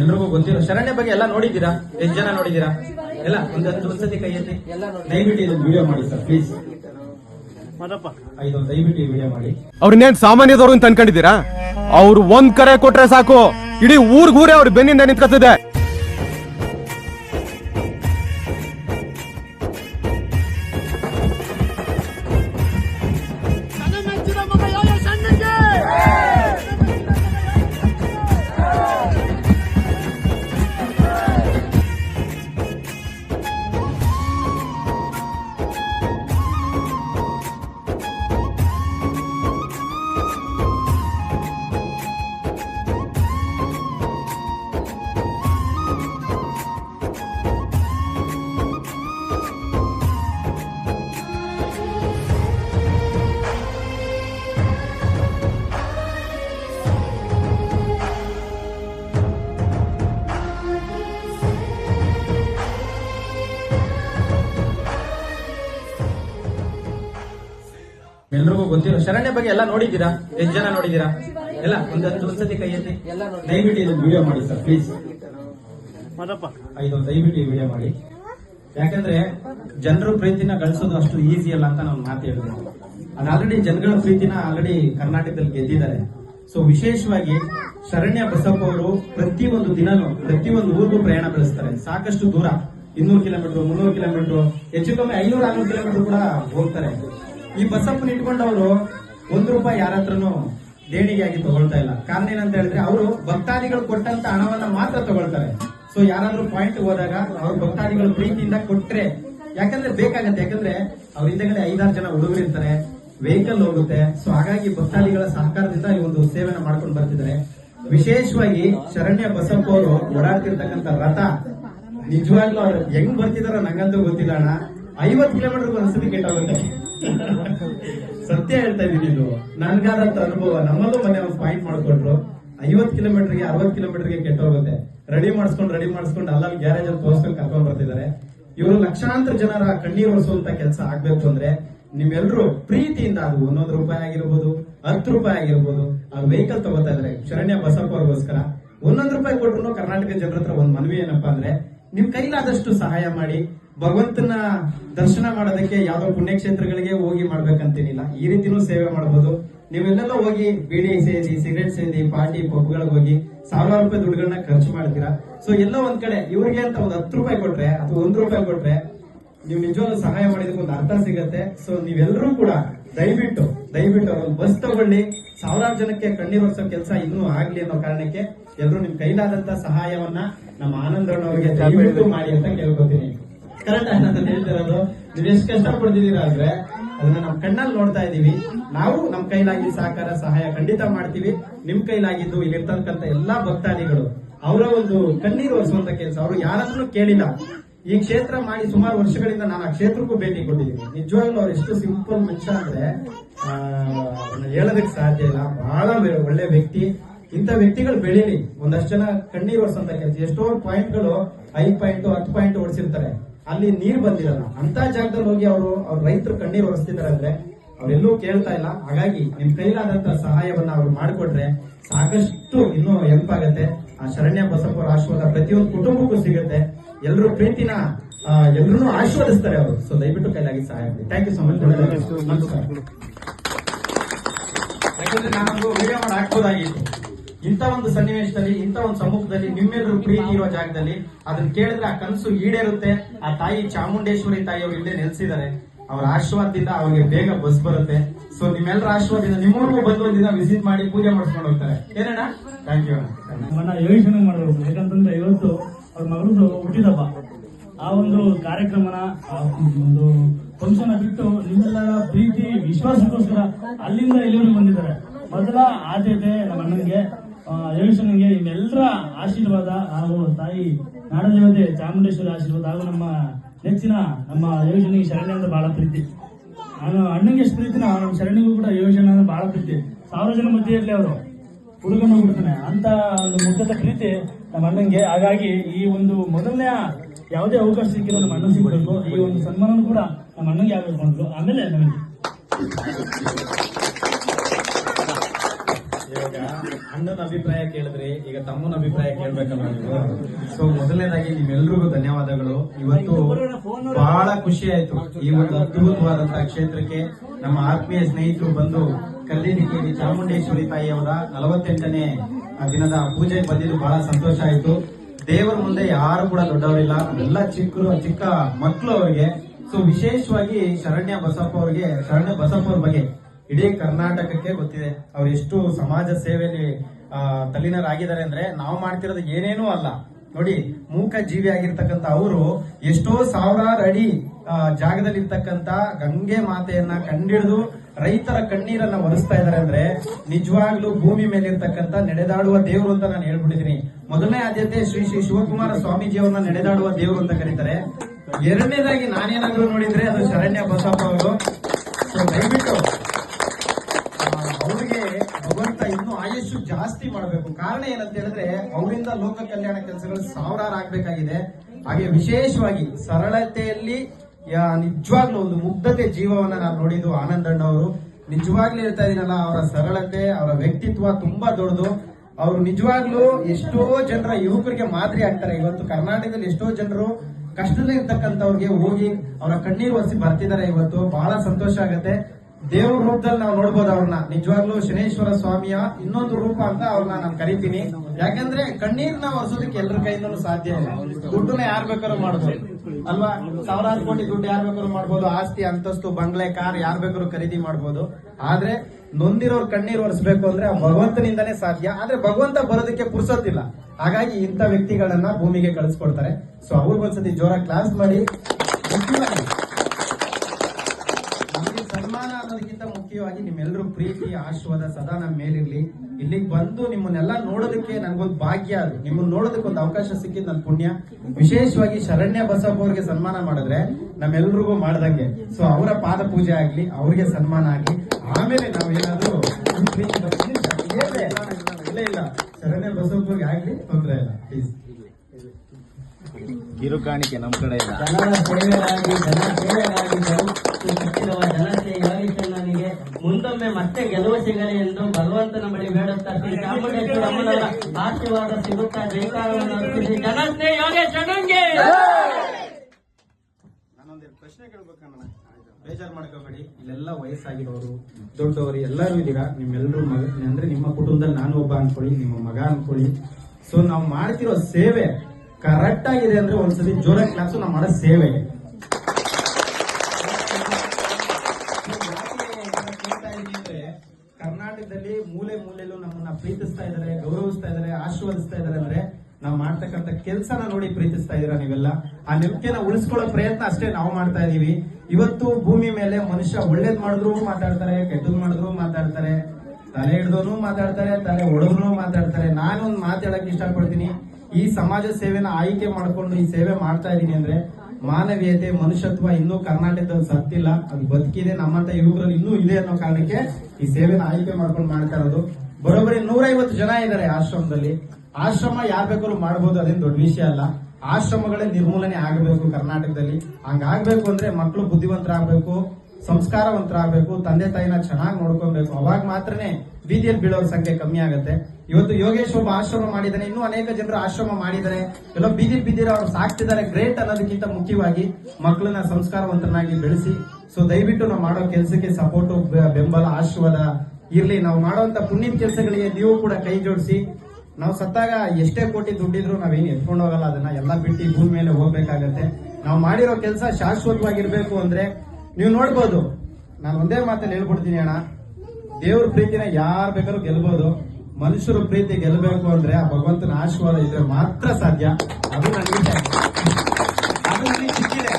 ಎಲ್ರಿಗೂ ಗೊತ್ತಿರೋ ಶರಣ್ಯ ಬಗ್ಗೆ ಎಲ್ಲ ನೋಡಿದ್ದೀರಾ? ಎಷ್ಟು ಜನ ನೋಡಿದ್ದೀರಾ? ಎಲ್ಲ ಒಂದೊಂದು ಒಂದ್ಸತಿ ಕೈ ಎತ್ತಿ ದಯವಿಟ್ಟು ಇದೊಂದು ವಿಡಿಯೋ ಮಾಡಿ ಸರ್ ಪ್ಲೀಸ್ ಇದೊಂದು ದಯವಿಟ್ಟು ಈ ವಿಡಿಯೋ ಮಾಡಿ. ಅವ್ರನ್ನೇನ್ ಸಾಮಾನ್ಯದವ್ರು ಅಂತ ಅನ್ಕೊಂಡಿದ್ದೀರಾ? ಅವ್ರು ಒಂದ್ ಕರೆ ಕೊಟ್ರೆ ಸಾಕು. ಇಡೀ ಊರ್ಗೂರೇ ಅವ್ರ ಬೆನ್ನಿಂದ ನಿಂತ್ಕೊತದೆ. ಎಲ್ರಿಗೂ ಗೊತ್ತಿರೋ ಶರಣ್ಯ ಬಗ್ಗೆ ಎಲ್ಲ ನೋಡಿದ್ದೀರಾ? ಎಷ್ಟು ಜನ ನೋಡಿದ್ದೀರಾ? ಎಲ್ಲ ಒಂದೊಂದು ಒಂದ್ಸತಿ ಕೈ ಎತ್ತಿ ದಯವಿಟ್ಟು ಇದನ್ನ ವಿಡಿಯೋ ಮಾಡಿ ಸರ್ ಪ್ಲೀಸ್ ಇದೊಂದು ದಯವಿಟ್ಟು ಈ ವಿಡಿಯೋ ಮಾಡಿ. ಯಾಕಂದ್ರೆ ಜನರು ಪ್ರೀತಿನ ಗಳಿಸೋದು ಅಷ್ಟು ಈಸಿ ಅಲ್ಲ ಅಂತ ನಾನು ಮಾತು ಹೇಳಿದೆ. ಅದು ಆಲ್ರೆಡಿ ಜನಗಳ ಪ್ರೀತಿನ ಆಲ್ರೆಡಿ ಕರ್ನಾಟಕದಲ್ಲಿ ಗೆದ್ದಿದ್ದಾರೆ. ಸೊ ವಿಶೇಷವಾಗಿ ಶರಣ್ಯ ಬಸಪ್ಪ ಅವರು ಪ್ರತಿಯೊಂದು ದಿನನೂ ಪ್ರತಿಯೊಂದು ಊರಿಗೂ ಪ್ರಯಾಣ ಬೆಳೆಸ್ತಾರೆ. ಸಾಕಷ್ಟು ದೂರ ಇನ್ನೂರು ಕಿಲೋಮೀಟರ್ ಮುನ್ನೂರು ಕಿಲೋಮೀಟರ್ ಹೆಚ್ಚು ಕಮ್ಮಿ ಐನೂರ ಆರ್ನೂರು ಕಿಲೋಮೀಟರ್ ಕೂಡ ಹೋಗ್ತಾರೆ. ಈ ಬಸಪ್ಪನ ಇಟ್ಕೊಂಡವರು ಒಂದು ರೂಪಾಯಿ ಯಾರ ಹತ್ರನು ದೇಣಿಗೆಯಾಗಿ ತಗೊಳ್ತಾ ಇಲ್ಲ. ಕಾರಣ ಏನಂತ ಹೇಳಿದ್ರೆ ಅವರು ಭಕ್ತಾದಿಗಳು ಕೊಟ್ಟಂತ ಹಣವನ್ನ ಮಾತ್ರ ತಗೊಳ್ತಾರೆ. ಸೊ ಯಾರಾದ್ರೂ ಪಾಯಿಂಟ್ ಹೋದಾಗ ಅವ್ರ ಭಕ್ತಾದಿಗಳು ಪ್ರೀತಿಯಿಂದ ಕೊಟ್ರೆ ಯಾಕಂದ್ರೆ ಬೇಕಾಗತ್ತೆ. ಯಾಕಂದ್ರೆ ಅವ್ರ ಹಿಂದೆಗಡೆ ಐದಾರು ಜನ ಹುಡುಗರು ಇರ್ತಾರೆ ವೆಹಿಕಲ್ ಹೋಗುತ್ತೆ. ಸೊ ಹಾಗಾಗಿ ಭಕ್ತಾದಿಗಳ ಸಹಕಾರದಿಂದ ಈ ಒಂದು ಸೇವೆನ ಮಾಡ್ಕೊಂಡು ಬರ್ತಿದ್ದಾರೆ. ವಿಶೇಷವಾಗಿ ಶರಣ್ಯ ಬಸಪ್ಪ ಅವರು ಓಡಾಡ್ತಿರ್ತಕ್ಕಂಥ ರಥ ನಿಜವಾಗ್ಲೂ ಅವ್ರು ಹೆಂಗ್ ಬರ್ತಿದಾರೋ ನಂಗಂತೂ ಗೊತ್ತಿಲ್ಲ ಅಣ್ಣ. ಐವತ್ ಕಿಲೋಮೀಟರ್ ಒಂದ್ಸತಿ ಕೆಟ್ಟೋಗುತ್ತೆ ಸತ್ಯ ಹೇಳ್ತಾ ಇದೀನಿ ಇದು. ನನ್ಗಾದಂತ ಅನುಭವ. ನಮ್ಮಲ್ಲೂ ಮನೆ ಒಂದು ಪಾಯಿಂಟ್ ಮಾಡ್ಕೊಂಡ್ರು. ಐವತ್ ಕಿಲೋಮೀಟರ್ಗೆ ಅರವತ್ ಕಿಲೋಮೀಟರ್ಗೆ ಕೆಟ್ಟೋಗುತ್ತೆ. ರೆಡಿ ಮಾಡಿಸ್ಕೊಂಡು ರೆಡಿ ಮಾಡಿಸ್ಕೊಂಡು ಅಲ್ಲಲ್ಲಿ ಗ್ಯಾರೇಜ್ ಅಲ್ಲಿ ತೋರಿಸ್ಕೊಂಡು ಕರ್ಕೊಂಡ್ ಬರ್ತಿದ್ದಾರೆ. ಇವರು ಲಕ್ಷಾಂತರ ಜನರ ಕಣ್ಣೀರು ಒರೆಸುವಂತ ಕೆಲಸ ಆಗ್ಬೇಕು ಅಂದ್ರೆ ನಿಮ್ಮೆಲ್ಲರೂ ಪ್ರೀತಿಯಿಂದ ಅದು ಒಂದೊಂದು ರೂಪಾಯಿ ಆಗಿರ್ಬೋದು, ಹತ್ತು ರೂಪಾಯಿ ಆಗಿರ್ಬೋದು, ಆ ವೆಹಿಕಲ್ ತಗೋತಾ ಇದಾರೆ. ಶರಣ್ಯ ಬಸಪ್ಪ ಅವ್ರಿಗೋಸ್ಕರ. ಒಂದೊಂದು ರೂಪಾಯಿ ಕೊಟ್ಟರು ಕರ್ನಾಟಕ ಜನರ ಹತ್ರ ಒಂದ್ ಮನವಿ ಏನಪ್ಪಾ ಅಂದ್ರೆ, ನಿಮ್ ಕೈಲಾದಷ್ಟು ಸಹಾಯ ಮಾಡಿ ಭಗವಂತನ ದರ್ಶನ ಮಾಡೋದಕ್ಕೆ ಯಾವ್ದೋ ಪುಣ್ಯಕ್ಷೇತ್ರಗಳಿಗೆ ಹೋಗಿ ಮಾಡ್ಬೇಕಂತೇನಿಲ್ಲ. ಈ ರೀತಿನೂ ಸೇವೆ ಮಾಡಬಹುದು ನೀವೆಲ್ಲೆಲ್ಲ ಹೋಗಿ ಬೀಡಿ ಸೇದಿ, ಸಿಗರೇಟ್ ಸೇದಿ, ಪಾರ್ಟಿ, ಪಬ್ಗಳಿಗೆ ಹೋಗಿ ಸಾವಿರಾರು ರೂಪಾಯಿ ದುಡ್ಡುಗಳನ್ನ ಖರ್ಚು ಮಾಡ್ತೀರಾ? ಸೊ ಎಲ್ಲ ಒಂದ್ ಕಡೆ ಇವ್ರಿಗೆ ಅಂತ ಒಂದ್ ಹತ್ತು ರೂಪಾಯಿ ಕೊಟ್ರೆ ಅಥವಾ ಒಂದ್ ರೂಪಾಯಿ ಕೊಟ್ರೆ ನೀವು ನಿಜವಾಗ್ಲೂ ಸಹಾಯ ಮಾಡಿದಕ್ಕೆ ಒಂದು ಅರ್ಥ ಸಿಗತ್ತೆ. ಸೊ ನೀವೆಲ್ಲರೂ ಕೂಡ ದಯವಿಟ್ಟು ದಯವಿಟ್ಟು ಒಂದು ಬಸ್ ತಗೊಳ್ಳಿ. ಸಾವಿರಾರು ಜನಕ್ಕೆ ಕಣ್ಣೀರು ಒರೆಸೋ ಕೆಲಸ ಇನ್ನೂ ಆಗ್ಲಿ ಅನ್ನೋ ಕಾರಣಕ್ಕೆ ಎಲ್ಲರೂ ನಿಮ್ ಕೈಲಾದಂತ ಸಹಾಯವನ್ನ ನಮ್ಮ ಆನಂದಣ್ಣವರಿಗೆ ದಯವಿಟ್ಟು ಮಾಡಿ ಅಂತ ಕೇಳ್ಕೊತೀನಿ. ಕರೆಕ್ಟ್ ನಾನು ಹೇಳ್ತಿರೋದು ನೀವು ಎಷ್ಟು ಕಷ್ಟ ಅಂದ್ರೆ, ಅದನ್ನ ನಮ್ಮ ಕಣ್ಣಲ್ಲಿ ನೋಡ್ತಾ ಇದೀವಿ ನಾವು ನಮ್ಮ ಕೈಲಾಗಿ ಸಹಕಾರ, ಸಹಾಯ ಖಂಡಿತ ಮಾಡ್ತೀವಿ. ನಿಮ್ ಕೈಲಾಗಿದ್ದು ಇಲ್ಲಿರ್ತಕ್ಕಂಥ ಎಲ್ಲಾ ಭಕ್ತಾದಿಗಳು. ಅವರ ಒಂದು ಕಣ್ಣೀರು ಒರೆಸುವಂತ ಕೆಲಸ. ಅವರು ಯಾರನ್ನೂ ಕೇಳಿಲ್ಲ. ಈ ಕ್ಷೇತ್ರ ಮಾಡಿ ಸುಮಾರು ವರ್ಷಗಳಿಂದ ನಾನು ಆ ಕ್ಷೇತ್ರಕ್ಕೂ ಭೇಟಿ ಕೊಟ್ಟಿದ್ದೀನಿ. ನಿಜವಾಗ್ಲೂ ಅವ್ರು ಎಷ್ಟು ಸಿಂಪಲ್ ಮನುಷ್ಯ ಅಂದ್ರೆ ಹೇಳೋದಕ್ಕೆ ಸಾಧ್ಯ ಇಲ್ಲ. ಬಹಳ ಒಳ್ಳೆ- ವ್ಯಕ್ತಿ. ಇಂಥ ವ್ಯಕ್ತಿಗಳು ಬೆಳೀಲಿ. ಒಂದಷ್ಟು ಜನ ಕಣ್ಣೀರು ಒರೆಸಂತ ಕೆಲಸ. ಎಷ್ಟೋ ಪಾಯಿಂಟ್ಗಳು ಐದು ಪಾಯಿಂಟ್ ಹತ್ತು ಪಾಯಿಂಟ್ ಓಡಿಸಿರ್ತಾರೆ. ಅಲ್ಲಿ ನೀರ್ ಬಂದಿರಲ್ಲ ಅಂತ ಜಾಗದಲ್ಲಿ ಹೋಗಿ ಅವರು ಅವ್ರ ರೈತರು ಕಣ್ಣೀರು ಒರೆಸ್ತಿದ್ದಾರೆ ಅಂದ್ರೆ ಅವರೆಲ್ಲೂ ಕೇಳ್ತಾ ಇಲ್ಲ. ಹಾಗಾಗಿ ನಿಮ್ ಕೈಲಾದಂತ ಸಹಾಯವನ್ನ ಅವ್ರು ಮಾಡಿಕೊಟ್ರೆ ಸಾಕಷ್ಟು ಇನ್ನೂ ಹೆಲ್ಪ್ ಆಗತ್ತೆ. ಆ ಶರಣ್ಯ ಬಸಪ್ಪ ಅವರ ಆಶೀರ್ವಾದ ಪ್ರತಿಯೊಂದು ಕುಟುಂಬಕ್ಕೂ ಸಿಗುತ್ತೆ. ಎಲ್ಲರೂ ಪ್ರೀತಿನ ಎಲ್ಲರೂ ಆಶೀರ್ವದಿಸ್ತಾರೆ ಅವರು. ಸೊ ದಯವಿಟ್ಟು ಕೈಲಾಗಿ ಸಹಾಯ ಮಾಡಿ. ಥ್ಯಾಂಕ್ ಯು ಸೊ ಮಚ್ ನಮಸ್ಕಾರ. ಯಾಕಂದ್ರೆ ನಾನೊಂದು ವಿಡಿಯೋ ಮಾಡಿ ಹಾಕ್ಬೋದಾಗಿತ್ತು. ಇಂಥ ಒಂದು ಸನ್ನಿವೇಶದಲ್ಲಿ, ಇಂಥ ಒಂದು ಸಮ್ಮುಖದಲ್ಲಿ ನಿಮ್ಮೆಲ್ಲರೂ ಪ್ರೀತಿ ಇರೋ ಜಾಗದಲ್ಲಿ ಅದನ್ನ ಕೇಳಿದ್ರೆ ಆ ಕನಸು ಈಡೇರುತ್ತೆ. ಆ ತಾಯಿ ಚಾಮುಂಡೇಶ್ವರಿ ತಾಯಿ ಅವರು ಇಲ್ಲೇ ನೆಲೆಸಿದ್ದಾರೆ. ಅವರ ಆಶೀರ್ವಾದದಿಂದ ಅವ್ರಿಗೆ ಬೇಗ ಬಸ್ ಬರುತ್ತೆ. ಸೊ ನಿಮ್ಮೆಲ್ಲರ ಆಶೀರ್ವಾದದಿಂದ ನಿಮ್ಮೂರಿಗೂ ಬಂದು ಒಂದಿನ ವಿಸಿಟ್ ಮಾಡಿ ಪೂಜೆ ಮಾಡಿಸ್ಕೊಂಡು ಹೋಗ್ತಾರೆ. ಏನಣ್ಣ? ಥ್ಯಾಂಕ್ ಯು ಅಣ್ಣ. ಯೋಚನೆ ಮಾಡಬೇಕು ಯಾಕಂತಂದ್ರೆ ಇವತ್ತು ಅವ್ರ ಮಗಳದ್ದು ಹುಟ್ಟಿದಪ್ಪ. ಆ ಒಂದು ಕಾರ್ಯಕ್ರಮನ ಒಂದು ಫಂಕ್ಷನ್ ಬಿಟ್ಟು ನಿಮ್ಮೆಲ್ಲರ ಪ್ರೀತಿ, ವಿಶ್ವಾಸಕ್ಕೋಸ್ಕರ ಅಲ್ಲಿಂದ ಇಲ್ಲಿವರೆಗೆ ಬಂದಿದ್ದಾರೆ. ಮೊದಲ ಆದ್ಯತೆ ನಮ್ಮ ಅಣ್ಣನಿಗೆ. ಯೋಗೇಶನಿಗೆ ನಿಮ್ಮೆಲ್ಲರ ಆಶೀರ್ವಾದ ಹಾಗೂ ತಾಯಿ ನಾಡದೇವತೆ ಚಾಮುಂಡೇಶ್ವರಿ ಆಶೀರ್ವಾದ ಹಾಗೂ ನಮ್ಮ ನೆಚ್ಚಿನ ನಮ್ಮ ಯೋಗೇಶನಿಗೆ ಶರಣ್ಯ ಅಂದ್ರೆ ಬಹಳ ಪ್ರೀತಿ. ನಾನು ಅಣ್ಣಂಗೆ ಎಷ್ಟು ಪ್ರೀತಿನ ನಮ್ಮ ಶರಣಿಗೂ ಕೂಡ ಯೋಜನೆ ಅಂದ್ರೆ ಬಹಳ ಪ್ರೀತಿ. ಸಾವಿರ ಜನ ಮಧ್ಯೆಯಲ್ಲಿ ಅವರು ಹುಡುಗನ ಹೋಗ್ಬಿಡ್ತಾನೆ ಅಂತ ಒಂದು ಮುದ್ದದ ಪ್ರೀತಿ ನಮ್ಮ ಅಣ್ಣಂಗೆ. ಹಾಗಾಗಿ ಈ ಒಂದು ಮೊದಲನೇ ಯಾವುದೇ ಅವಕಾಶ ಸಿಕ್ಕಿರೋ ನಮ್ಮ ಅಣ್ಣ ಸಿಗಬೇಕು. ಈ ಒಂದು ಸನ್ಮಾನ ಕೂಡ ನಮ್ಮ ಅಣ್ಣಂಗೆ ಆಗಬೇಕು ಆಮೇಲೆ ನನಗೆ ಇವಾಗ ಅಣ್ಣನ ಅಭಿಪ್ರಾಯ ಕೇಳಿದ್ರಿ ಈಗ ತಮ್ಮನ ಅಭಿಪ್ರಾಯ ಕೇಳ್ಬೇಕಲ್ಲ ನೀವು? ಸೊ ಮೊದಲನೇದಾಗಿ ನಿಮ್ಮೆಲ್ರಿಗೂ ಧನ್ಯವಾದಗಳು. ಇವತ್ತು ಬಹಳ ಖುಷಿ ಆಯ್ತು ಈ ಒಂದು ಅದ್ಭುತವಾದಂತಹ ಕ್ಷೇತ್ರಕ್ಕೆ ನಮ್ಮ ಆತ್ಮೀಯ ಸ್ನೇಹಿತರು ಬಂದು ಕಲ್ಲಿನಿಕೇರಿ ಚಾಮುಂಡೇಶ್ವರಿ ತಾಯಿಯವರ ನಲವತ್ತೆಂಟನೇ ದಿನದ ಪೂಜೆ ಬಂದಿದ್ದು ಬಹಳ ಸಂತೋಷ ಆಯ್ತು. ದೇವರ ಮುಂದೆ ಯಾರು ಕೂಡ ದೊಡ್ಡವರಿಲ್ಲ. ಎಲ್ಲ ಚಿಕ್ಕರು, ಚಿಕ್ಕ ಮಕ್ಕಳು ಅವರಿಗೆ. ಸೊ ವಿಶೇಷವಾಗಿ ಶರಣ್ಯ ಬಸಪ್ಪ ಅವರಿಗೆ, ಶರಣ್ಯ ಬಸಪ್ಪ ಅವ್ರ ಬಗ್ಗೆ ಇಡೀ ಕರ್ನಾಟಕಕ್ಕೆ ಗೊತ್ತಿದೆ. ಅವ್ರು ಎಷ್ಟು ಸಮಾಜ ಸೇವೆಯಲ್ಲಿ ತಲ್ಲಿನರಾಗಿದ್ದಾರೆ ಅಂದ್ರೆ ನಾವು ಮಾಡ್ತಿರೋದು ಏನೇನೂ ಅಲ್ಲ. ನೋಡಿ ಮೂಕ ಜೀವಿ ಆಗಿರ್ತಕ್ಕಂಥ ಅವರು ಎಷ್ಟೋ ಸಾವಿರಾರು ಅಡಿ ಜಾಗದಲ್ಲಿ ಜಾಗದಲ್ಲಿರ್ತಕ್ಕಂಥ ಗಂಗೆ ಮಾತೆಯನ್ನ ಕಂಡಿಡಿದು ರೈತರ ಕಣ್ಣೀರನ್ನ ಒರೆಸ್ತಾ ಇದ್ದಾರೆ ಅಂದ್ರೆ ನಿಜವಾಗ್ಲೂ ಭೂಮಿ ಮೇಲೆ ಇರ್ತಕ್ಕಂಥ ನಡೆದಾಡುವ ದೇವರು ಅಂತ ನಾನು ಹೇಳ್ಬಿಟ್ಟಿದ್ದೀನಿ ಮೊದಲನೇ ಆದ್ಯತೆ ಶ್ರೀ ಶ್ರೀ ಶಿವಕುಮಾರ ಸ್ವಾಮೀಜಿ ಅವ್ರನ್ನ ನಡೆದಾಡುವ ದೇವರು ಅಂತ ಕರೀತಾರೆ. ಎರಡನೇದಾಗಿ ನಾನೇನಾದ್ರೂ ನೋಡಿದ್ರೆ ಅದು ಶರಣ್ಯ ಬಸಪ್ಪ ಅವರು ಆ, ಅವ್ರಿಗೆ ಭಗವಂತ ಇನ್ನೂ ಆಯುಷ್ ಜಾಸ್ತಿ ಮಾಡಬೇಕು. ಕಾರಣ ಏನಂತ ಹೇಳಿದ್ರೆ, ಅವರಿಂದ ಲೋಕ ಕಲ್ಯಾಣ ಕೆಲಸಗಳು ಸಾವಿರಾರು ಆಗ್ಬೇಕಾಗಿದೆ. ಹಾಗೆ ವಿಶೇಷವಾಗಿ ಸರಳತೆಯಲ್ಲಿ ನಿಜವಾಗ್ಲು ನಿಜವಾಗ್ಲೂ ಒಂದು ಮುಗ್ಧತೆ ಜೀವವನ್ನ ನಾನು ನೋಡಿದ್ದು ಆನಂದಣ್ಣ ಅವರು. ನಿಜವಾಗ್ಲೂ ಹೇಳ್ತಾ ಇದೀನಲ್ಲ, ಅವರ ಸರಳತೆ, ಅವರ ವ್ಯಕ್ತಿತ್ವ ತುಂಬಾ ದೊಡ್ಡದು. ಅವರು ನಿಜವಾಗ್ಲೂ ಎಷ್ಟೋ ಜನರ ಯುವಕರಿಗೆ ಮಾದರಿ ಆಗ್ತಾರೆ. ಇವತ್ತು ಕರ್ನಾಟಕದಲ್ಲಿ ಎಷ್ಟೋ ಜನರು ಕಷ್ಟದಲ್ಲಿ ಇರ್ತಕ್ಕಂಥವ್ರಿಗೆ ಹೋಗಿ ಅವರ ಕಣ್ಣೀರು ಒರೆಸಿ ಬರ್ತಿದ್ದಾರೆ ಇವತ್ತು. ಬಹಳ ಸಂತೋಷ ಆಗತ್ತೆ. ದೇವ್ರ ರೂಪದಲ್ಲಿ ನಾವು ನೋಡ್ಬೋದು ಅವ್ರನ್ನ. ನಿಜವಾಗ್ಲೂ ಶನೇಶ್ವರ ಸ್ವಾಮಿಯ ಇನ್ನೊಂದು ರೂಪ ಅಂತ ಅವ್ರನ್ನ ನಾನು ಕರಿತೀನಿ. ಯಾಕಂದ್ರೆ ಕಣ್ಣೀರ್ನ ಒರೆಸೋದಕ್ಕೆ ಎಲ್ಲರ ಕೈಯಿಂದಲೂ ಸಾಧ್ಯ ಇಲ್ಲ. ದುಡ್ಡನ್ನ ಯಾರ್ ಬೇಕಾದ್ರೂ ಮಾಡ್ಬೋದು. ಅಲ್ವಾ? ಸಾವಿರಾರು ಕೋಟಿ ದುಡ್ಡು ಯಾರ್ ಬೇಕಾದ್ರೂ ಮಾಡ್ಬೋದು. ಆಸ್ತಿ, ಅಂತಸ್ತು, ಬಂಗ್ಲೆ, ಕಾರ್ ಯಾರ್ ಬೇಕಾದ್ರೂ ಖರೀದಿ ಮಾಡ್ಬೋದು. ಆದ್ರೆ ನೊಂದಿರೋರ್ ಕಣ್ಣೀರ್ ಒರೆಸ್ಬೇಕು ಅಂದ್ರೆ ಆ ಭಗವಂತನಿಂದನೇ ಸಾಧ್ಯ. ಆದ್ರೆ ಭಗವಂತ ಬರೋದಕ್ಕೆ ಪುರ್ಸೋದಿಲ್ಲ ಹಾಗಾಗಿ ಇಂಥ ವ್ಯಕ್ತಿಗಳನ್ನ ಭೂಮಿಗೆ ಕಳಿಸ್ಕೊಡ್ತಾರೆ. ಸೊ ಅವ್ರಿಗೊಂದ್ಸತಿ ಜೋರ ಕ್ಲಾಸ್ ಮಾಡಿ ಮುಖ್ಯವಾಗಿ ನಮಗೆ ಸನ್ಮಾನ ಅನ್ನೋದಕ್ಕಿಂತ ಮುಖ್ಯವಾಗಿ ನಿಮ್ಮೆಲ್ಲರೂ ಪ್ರೀತಿ ಆಶೀರ್ವಾದ ಸದಾ ನಮ್ಮ ಮೇಲಿರ್ಲಿ. ಇಲ್ಲಿಗೆ ಬಂದು ನಿಮ್ಮನ್ನೆಲ್ಲ ನೋಡೋದಕ್ಕೆ ನನಗೊಂದು ಭಾಗ್ಯ ಅದು. ನಿಮ್ಮನ್ನ ನೋಡೋದಕ್ಕೆ ಒಂದು ಅವಕಾಶ ಸಿಕ್ಕಿದ್ ನನ್ನ ಪುಣ್ಯ. ವಿಶೇಷವಾಗಿ ಶರಣ್ಯ ಬಸಪ್ಪ ಅವ್ರಿಗೆ ಸನ್ಮಾನ ಮಾಡಿದ್ರೆ ನಮ್ಮೆಲ್ರಿಗೂ ಮಾಡ್ದಂಗೆ. ಸೊ ಅವರ ಪಾದ ಪೂಜೆ ಆಗ್ಲಿ ಅವ್ರಿಗೆ ಸನ್ಮಾನ ಆಗ್ಲಿ. ಆಮೇಲೆ ನಾವು ಏನಾದರೂ ಒಂದ್ ಪ್ರೀತಿ ಇಲ್ಲ ಇಲ್ಲ ಶರಣ್ಯ ಬಸಪ್ಪವ್ರಿಗೆ ಆಗ್ಲಿ ತೊಂದರೆ ಇಲ್ಲ. ಪ್ಲೀಸ್ ಕಿರುಕಾಣಿಕೆ ನಮ್ ಕಡೆ ಇಲ್ಲ. ಜನರ ಮತ್ತೆ ಗೆಲುವು ಸಿಗಲಿ ಎಂದು ಭಗವಂತನ ಬಳಿ ಬೇಡುತ್ತಾ ಶ್ರೀ ಚಾಮುಂಡೇಶ್ವರಿ ಅಮ್ಮನವರ ಆಶೀರ್ವಾದ ಸಿಗುತ್ತಾ ಜೈಕಾರವನ್ನು ಅರ್ಪಿಸಿ. ಜನತೆ ಯೋಗೇಶನಿಗೆ ನಾನೊಂದೆರಡು ಪ್ರಶ್ನೆ ಕೇಳ್ಬೇಕಣ್ಣ. ಬೇಜಾರು ಮಾಡ್ಕೋಬೇಡಿ. ಇಲ್ಲೆಲ್ಲ ವಯಸ್ಸಾಗಿರೋರು ದೊಡ್ಡವರು ಎಲ್ಲರೂ ಇದ್ದೀರಾ? ನಿಮ್ಮೆಲ್ಲರೂ ಮಗ ಅಂದ್ರೆ ನಿಮ್ಮ ಕುಟುಂಬದಲ್ಲಿ ನಾನು ಒಬ್ಬ ಅನ್ಕೊಳ್ಳಿ ನಿಮ್ಮ ಮಗ ಅನ್ಕೊಳ್ಳಿ. ಸೊ ನಾವು ಮಾಡ್ತಿರೋ ಸೇವೆ ಕರೆಕ್ಟ್ ಆಗಿದೆ ಅಂದ್ರೆ ಒಂದ್ಸತಿ ಜೋರ ಕ್ಲಾಸು ನಾವು ಮಾಡೋ ಸೇವೆ. ಕರ್ನಾಟಕದಲ್ಲಿ ಮೂಲೆ ಮೂಲೆಯಲ್ಲೂ ನಮ್ಮನ್ನ ಪ್ರೀತಿಸ್ತಾ ಇದಾರೆ ಗೌರವಿಸ್ತಾ ಇದಾರೆ ಆಶೀರ್ವದಿಸ್ತಾ ಇದಾರೆ ಅಂದ್ರೆ ನಾವು ಮಾಡ್ತಕ್ಕಂಥ ಕೆಲಸನ ನೋಡಿ ಪ್ರೀತಿಸ್ತಾ ಇದೀರ ನೀವೆಲ್ಲ? ಆ ನಂಬಿಕೆನ ಉಳಿಸ್ಕೊಳ್ಳೋ ಪ್ರಯತ್ನ ಅಷ್ಟೇ ನಾವು ಮಾಡ್ತಾ ಇದೀವಿ ಇವತ್ತು ಭೂಮಿ ಮೇಲೆ ಮನುಷ್ಯ ಒಳ್ಳೇದ್ ಮಾಡಿದ್ರು ಮಾತಾಡ್ತಾರೆ, ಕೆಟ್ಟದ್ ಮಾಡಿದ್ರು ಮಾತಾಡ್ತಾರೆ, ತಲೆ ಹಿಡ್ದೋನು ಮಾತಾಡ್ತಾರೆ, ತಲೆ ಒಡೆದ್ರು ಮಾತಾಡ್ತಾರೆ. ನಾನೊಂದು ಮಾತಾಡಕ್ ಇಷ್ಟಪಡ್ತೀನಿ. ಈ ಸಮಾಜ ಸೇವೆನ ಆಯ್ಕೆ ಮಾಡ್ಕೊಂಡು ಈ ಸೇವೆ ಮಾಡ್ತಾ ಇದೀನಿ ಅಂದ್ರೆ ಮಾನವೀಯತೆ, ಮನುಷ್ಯತ್ವ ಇನ್ನೂ ಕರ್ನಾಟಕದಲ್ಲಿ ಸತ್ತಿಲ್ಲ. ಅದು ಬದುಕಿದೆ ನಮ್ಮಂತ ಯುವಕರಲ್ಲಿ ಇನ್ನೂ ಇದೆ ಅನ್ನೋ ಕಾರಣಕ್ಕೆ ಈ ಸೇವೆನ ಆಯ್ಕೆ ಮಾಡ್ಕೊಂಡು ಮಾಡ್ತಾ ಇರೋದು. ಬರೋಬ್ಬರಿ ನೂರೈವತ್ತು ಜನ ಇದ್ದಾರೆ ಆಶ್ರಮದಲ್ಲಿ. ಆಶ್ರಮ ಯಾರ್ ಬೇಕಾದ್ರೂ ಮಾಡಬಹುದು ಅದೇನು ದೊಡ್ಡ ವಿಷಯ ಅಲ್ಲ. ಆಶ್ರಮಗಳೇ ನಿರ್ಮೂಲನೆ ಆಗಬೇಕು ಕರ್ನಾಟಕದಲ್ಲಿ. ಹಂಗಾಗಬೇಕು ಅಂದ್ರೆ ಮಕ್ಕಳು ಬುದ್ಧಿವಂತರಾಗಬೇಕು, ಸಂಸ್ಕಾರವಂತರಾಗಬೇಕು, ತಂದೆ ತಾಯಿನ ಚೆನ್ನಾಗಿ ನೋಡ್ಕೊಬೇಕು. ಅವಾಗ ಮಾತ್ರನೇ ಬೀದಿಯಲ್ಲಿ ಬೀಳೋರ ಸಂಖ್ಯೆ ಕಮ್ಮಿ ಆಗುತ್ತೆ. ಇವತ್ತು ಯೋಗೇಶ್ ಒಬ್ಬ ಆಶ್ರಮ ಮಾಡಿದ್ದಾನೆ, ಇನ್ನೂ ಅನೇಕ ಜನರು ಆಶ್ರಮ ಮಾಡಿದ್ದಾರೆ. ಎಲ್ಲ ಬೀದಿ ಬಿದ್ದಿರೋ ಅವ್ರು ಸಾಕ್ತಿದ್ದಾರೆ, ಗ್ರೇಟ್ ಅನ್ನೋದಕ್ಕಿಂತ ಮುಖ್ಯವಾಗಿ ಮಕ್ಕಳನ್ನ ಸಂಸ್ಕಾರವಂತರನ್ನಾಗಿ ಬೆಳೆಸಿ. ಸೊ ದಯವಿಟ್ಟು ನಾವು ಮಾಡೋ ಕೆಲಸಕ್ಕೆ ಸಪೋರ್ಟ್ ಬೆಂಬಲ, ಆಶೀರ್ವಾದ ಇರ್ಲಿ. ನಾವು ಮಾಡುವಂತ ಪುಣ್ಯದ ಕೆಲಸಗಳಿಗೆ ನೀವು ಕೂಡ ಕೈ ಜೋಡಿಸಿ. ನಾವು ಸತ್ತಾಗ ಎಷ್ಟೇ ಕೋಟಿ ದುಡ್ಡಿದ್ರು ನಾವೇನು ಎತ್ಕೊಂಡು ಹೋಗಲ್ಲ, ಅದನ್ನ ಎಲ್ಲ ಬಿಟ್ಟು ಭೂಮಿ ಮೇಲೆ ಹೋಗ್ಬೇಕಾಗತ್ತೆ. ನಾವು ಮಾಡಿರೋ ಕೆಲಸ ಶಾಶ್ವತವಾಗಿರ್ಬೇಕು ಅಂದ್ರೆ ನೀವು ನೋಡ್ಬೋದು. ನಾನು ಒಂದೇ ಮಾತಲ್ಲಿ ಹೇಳ್ಬಿಡ್ತೀನಿ ಅಣ್ಣ. ದೇವ್ರ ಪ್ರೀತಿನ ಯಾರು ಬೇಕಾದ್ರೂ ಗೆಲ್ಬೋದು. ಮನುಷ್ಯರ ಪ್ರೀತಿ ಗೆಲ್ಲಬೇಕು ಅಂದ್ರೆ ಆ ಭಗವಂತನ ಆಶೀರ್ವಾದ ಇದ್ರೆ ಮಾತ್ರ ಸಾಧ್ಯ. ಅದು ನನಗಿದೆ ಅದು ನನಗೆ ಸಿಕ್ಕಿದೆ.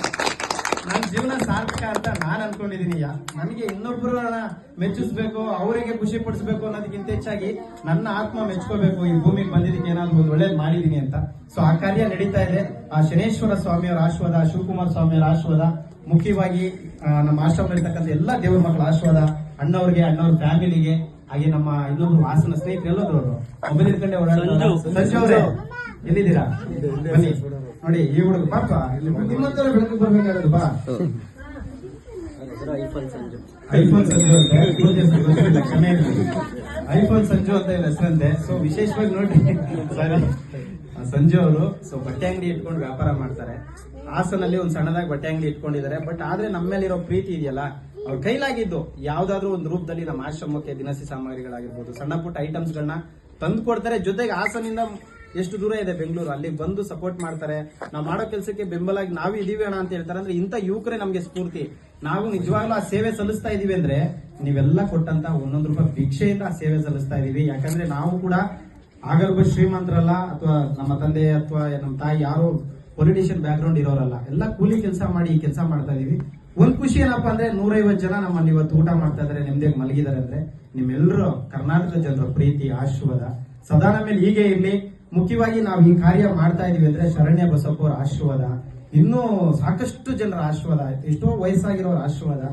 ನನ್ನ ಜೀವನ ಸಾರ್ಥಕ ಅಂತ ನಾನು ಅನ್ಕೊಂಡಿದೀನಿ. ನನಗೆ ಇನ್ನೊಬ್ಬರನ್ನ ಮೆಚ್ಚಿಸ್ಬೇಕು, ಅವರಿಗೆ ಖುಷಿ ಪಡಿಸ್ಬೇಕು ಅನ್ನೋದಕ್ಕಿಂತ ಹೆಚ್ಚಾಗಿ ನನ್ನ ಆತ್ಮ ಮೆಚ್ಕೋಬೇಕು. ಈ ಭೂಮಿಗೆ ಬಂದಿದ್ದಕ್ಕೆ ಏನಾದ್ರು ಒಂದು ಒಳ್ಳೇದು ಮಾಡಿದೀನಿ ಅಂತ. ಸೊ ಆ ಕಾರ್ಯ ನಡೀತಾ ಇದೆ. ಆ ಶನೇಶ್ವರ ಸ್ವಾಮಿಯವರ ಆಶೀರ್ವಾದ, ಶಿವಕುಮಾರ್ ಸ್ವಾಮಿಯವರ ಆಶೀರ್ವಾದ, ಮುಖ್ಯವಾಗಿ ನಮ್ಮ ಆಶ್ರಮದಲ್ಲಿರ್ತಕ್ಕಂಥ ಎಲ್ಲ ದೇವರ ಮಕ್ಕಳ ಆಶೀರ್ವಾದ, ಅಣ್ಣವ್ರಿಗೆ, ಅಣ್ಣವ್ರ ಫ್ಯಾಮಿಲಿಗೆ ಹಾಗೆ ನಮ್ಮ ಇನ್ನೊಬ್ರು ಹಾಸನ ಸ್ನೇಹಿತರು ಎಲ್ಲೋದ್ರು ಅವರು. ಮೊಬೈಲ್ ಇಟ್ಕೊಂಡೆ ಓಡಾಡ್ತಾರೆ ಸಂಜು. ಅವರೇ ಎಲ್ಲಿದ್ದೀರಾ? ಬನ್ನಿ. ನೋಡಿ ಈ ಹುಡುಗ ಪಾಪ ಇಲ್ಲಿ ನಿಮ್ಮಂತರ ಬೆಳಕು ಬರ್ಬೇಕಾಗದು ಬಾ. ಐಫೋನ್ ಸಂಜು. ಐಫೋನ್ ಸಂಜು ಅಂತ ಇಲ್ಲ ಹೆಸರು ಗೊತ್ತಿಲ್ಲ, ಕ್ಷಮೆ ಐಫೋನ್ ಸಂಜು ಅಂತ ಇವ್ರ ಹೆಸರಂತೆ. ಸೊ ವಿಶೇಷವಾಗಿ ನೋಡಿ. ಸರಿ. ಆ ಸಂಜು ಅವರು ಸೊ ಬಟ್ಟೆ ಅಂಗಡಿ ಇಟ್ಕೊಂಡು ವ್ಯಾಪಾರ ಮಾಡ್ತಾರೆ. ಹಾಸನಲ್ಲಿ ಒಂದು ಸಣ್ಣದಾಗಿ ಬಟ್ಟೆ ಅಂಗಡಿ ಇಟ್ಕೊಂಡಿದ್ದಾರೆ. ಬಟ್ ಆದ್ರೆ ನಮ್ಮ ಮೇಲಿರೋ ಪ್ರೀತಿ ಇದೆಯಲ್ಲ? ಅವ್ರ ಕೈಲಾಗಿದ್ದು ಯಾವ್ದಾದ್ರು ಒಂದು ರೂಪದಲ್ಲಿ ನಮ್ಮ ಆಶ್ರಮಕ್ಕೆ ದಿನಸಿ ಸಾಮಗ್ರಿಗಳಾಗಿರ್ಬೋದು, ಸಣ್ಣ ಪುಟ್ಟ ಐಟಮ್ಸ್ ಗಳನ್ನ ತಂದು ಕೊಡ್ತಾರೆ. ಜೊತೆಗೆ ಹಾಸನಿಂದ ಎಷ್ಟು ದೂರ ಇದೆ ಬೆಂಗಳೂರು, ಅಲ್ಲಿ ಬಂದು ಸಪೋರ್ಟ್ ಮಾಡ್ತಾರೆ. ನಾವು ಮಾಡೋ ಕೆಲಸಕ್ಕೆ ಬೆಂಬಲಾಗಿ ನಾವು ಇದೀವಿ ಅಣ್ಣ ಅಂತ ಹೇಳ್ತಾರೆ. ಅಂದ್ರೆ ಇಂಥ ಯುವಕರೇ ನಮಗೆ ಸ್ಫೂರ್ತಿ. ನಾವು ನಿಜವಾಗ್ಲೂ ಆ ಸೇವೆ ಸಲ್ಲಿಸ್ತಾ ಇದೀವಿ ಅಂದ್ರೆ ನೀವೆಲ್ಲ ಕೊಟ್ಟಂತ ಒಂದೊಂದು ರೂಪಾಯಿ ಭಿಕ್ಷೆಯಿಂದ ಆ ಸೇವೆ ಸಲ್ಲಿಸ್ತಾ ಇದೀವಿ. ಯಾಕಂದ್ರೆ ನಾವು ಕೂಡ ಆಗರ್ಭ ಶ್ರೀಮಂತರಲ್ಲ ಅಥವಾ ನಮ್ಮ ತಂದೆ ಅಥವಾ ನಮ್ಮ ತಾಯಿ ಯಾರು ಪೊಲಿಟಿಷಿಯನ್ ಬ್ಯಾಕ್ ಗ್ರೌಂಡ್ ಇರೋರಲ್ಲ, ಎಲ್ಲ ಕೂಲಿ ಕೆಲಸ ಮಾಡಿ ಈ ಕೆಲಸ ಮಾಡ್ತಾ ಇದೀವಿ. ಒಂದ್ ಖುಷಿ ಏನಪ್ಪಾ ಅಂದ್ರೆ ನೂರೈವತ್ತು ಜನ ನಮ್ಮಲ್ಲಿ ಇವತ್ತು ಊಟ ಮಾಡ್ತಾ ಇದಾರೆ ನಿಮ್ದೇ ಮಲಗಿದ್ದಾರೆ ಅಂದ್ರೆ ನಿಮ್ಮೆಲ್ಲರೂ ಕರ್ನಾಟಕದ ಜನರ ಪ್ರೀತಿ, ಆಶೀರ್ವಾದ ಸದಾ ನಮ್ಮ ಮೇಲೆ ಹೀಗೆ ಇರ್ಲಿ. ಮುಖ್ಯವಾಗಿ ನಾವು ಈ ಕಾರ್ಯ ಮಾಡ್ತಾ ಇದೀವಿ ಅಂದ್ರೆ ಶರಣ್ಯ ಬಸಪ್ಪ ಆಶೀರ್ವಾದ. ಇನ್ನೂ ಸಾಕಷ್ಟು ಜನರ ಆಶೀರ್ವಾದ ಎಷ್ಟೋ ವಯಸ್ಸಾಗಿರೋರ ಆಶೀರ್ವಾದ.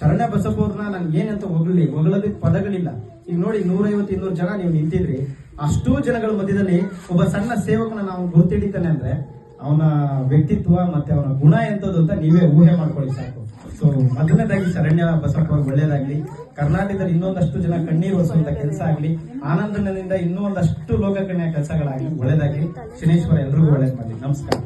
ಶರಣ್ಯ ಬಸಪ್ಪ ಅವ್ರನ್ನ ನನ್ಗೆ ಏನಂತ ಹೊಗಳಿ ಹೊಗಳೋದಕ್ಕೆ ಪದಗಳಿಲ್ಲ. ಈಗ ನೋಡಿ ನೂರೈವತ್ತು ಇನ್ನೂರು ಜನ ನೀವು ನಿಂತಿದ್ರಿ. ಅಷ್ಟೋ ಜನಗಳ ಮಧ್ಯದಲ್ಲಿ ಒಬ್ಬ ಸಣ್ಣ ಸೇವಕನ ನಾವು ಗುರ್ತಿಡಿತಾನೆ ಅಂದ್ರೆ ಅವನ ವ್ಯಕ್ತಿತ್ವ ಮತ್ತೆ ಅವನ ಗುಣ ಎಂಥದ್ದು ಅಂತ ನೀವೇ ಊಹೆ ಮಾಡ್ಕೊಳ್ಳಿ ಸಾಕು. ಸೊ ಮೊದಲನೇದಾಗಿ ಶರಣ್ಯ ಬಸಪ್ಪ ಅವ್ರಿಗೆ ಒಳ್ಳೇದಾಗ್ಲಿ ಕರ್ನಾಟಕದಲ್ಲಿ ಇನ್ನೊಂದಷ್ಟು ಜನ ಕಣ್ಣೀರು ಹೊಸುವಂತ ಕೆಲಸ ಆಗ್ಲಿ. ಆನಂದನದಿಂದ ಇನ್ನೂ ಒಂದಷ್ಟು ಲೋಕ ಕಣ್ಯ ಕೆಲಸಗಳಾಗ್ಲಿ ಒಳ್ಳೇದಾಗ್ಲಿ ಶನೇಶ್ವರ ಎಲ್ರಿಗೂ ಒಳ್ಳೇದು ಮಾಡಿ ನಮಸ್ಕಾರ.